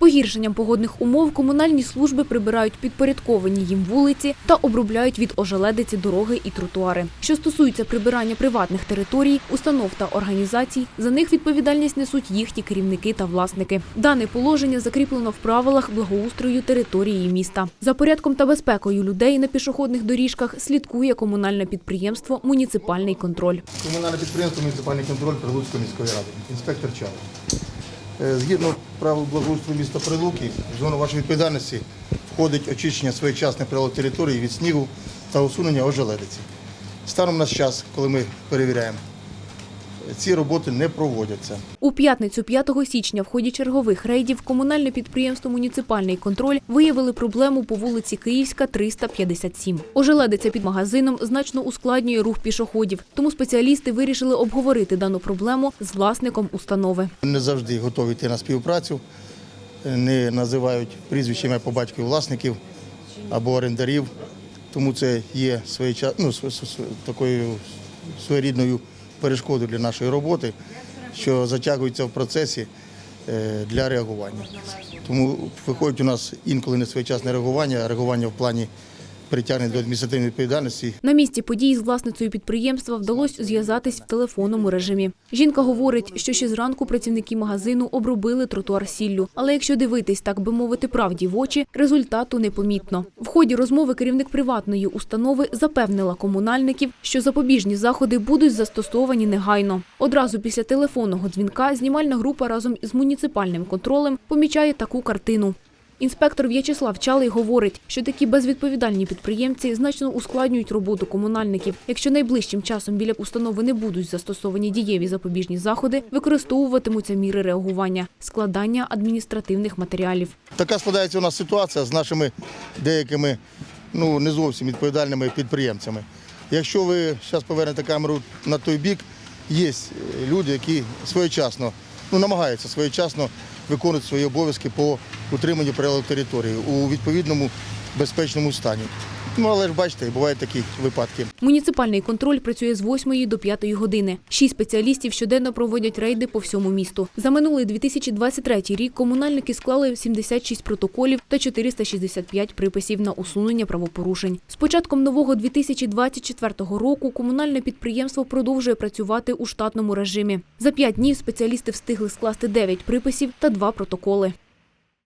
погіршенням погодних умов комунальні служби прибирають підпорядковані їм вулиці та обробляють від ожеледиці дороги і тротуари. Що стосується прибирання приватних територій, установ та організацій, за них відповідальність несуть їхні керівники та власники. Дане положення закріплено в правилах благоустрою території міста. За порядком та безпекою людей на пішохідних доріжках слідкує комунальне підприємство Муніципальний контроль. Комунальне підприємство муніципальний контроль Прилуцької міської ради. Інспектор Чалий. Е, Згідно правил благоустрою міста Прилуки, в зону вашої відповідальності входить очищення своєчасних прилог території від снігу та усунення ожеледиці. Станом на час, коли ми перевіряємо, ці роботи не проводяться. У п'ятницю 5 січня в ході чергових рейдів комунальне підприємство Муніципальний контроль виявили проблему по вулиці Київська, 357. Ожеледиця під магазином значно ускладнює рух пішоходів, тому спеціалісти вирішили обговорити дану проблему з власником установи. Не завжди готові йти на співпрацю, не називають прізвищами по батькові власників або орендарів. Тому це є своєча... ну, такою своєрідною перешкодою для нашої роботи, що затягується в процесі е, для реагування. Тому виходить у нас інколи не своєчасне реагування, а реагування в плані притягнення до адміністративної відповідальності На місці подій з власницею підприємства вдалося зв'язатись в телефонному режимі. Жінка говорить, що ще зранку працівники магазину обробили тротуар сіллю. Але якщо дивитись, так би мовити, правді в очі, результату непомітно. В ході розмови керівник приватної установи запевнила комунальників, що запобіжні заходи будуть застосовані негайно. Одразу після телефонного дзвінка знімальна група разом з муніципальним контролем помічає таку картину. Інспектор В'ячеслав Чалий говорить, що такі безвідповідальні підприємці значно ускладнюють роботу комунальників. Якщо найближчим часом біля установи не будуть застосовані дієві запобіжні заходи, використовуватимуться міри реагування, складання адміністративних матеріалів. Така складається у нас ситуація з нашими деякими ну, не зовсім відповідальними підприємцями. Якщо ви зараз повернете камеру на той бік, є е, люди, які своєчасно, ну, намагаються своєчасно виконувати свої обов'язки по утриманню прилог території у відповідному безпечному стані. Ну, але ж бачите, бувають такі випадки. Муніципальний контроль працює з 8 до 5 години. Шість спеціалістів щоденно проводять рейди по всьому місту. За минулий 2023 рік комунальники склали 76 протоколів та 465 приписів на усунення правопорушень. З початком нового 2024 року комунальне підприємство продовжує працювати у штатному режимі. За п'ять днів спеціалісти встигли скласти 9 приписів та 2 протоколи.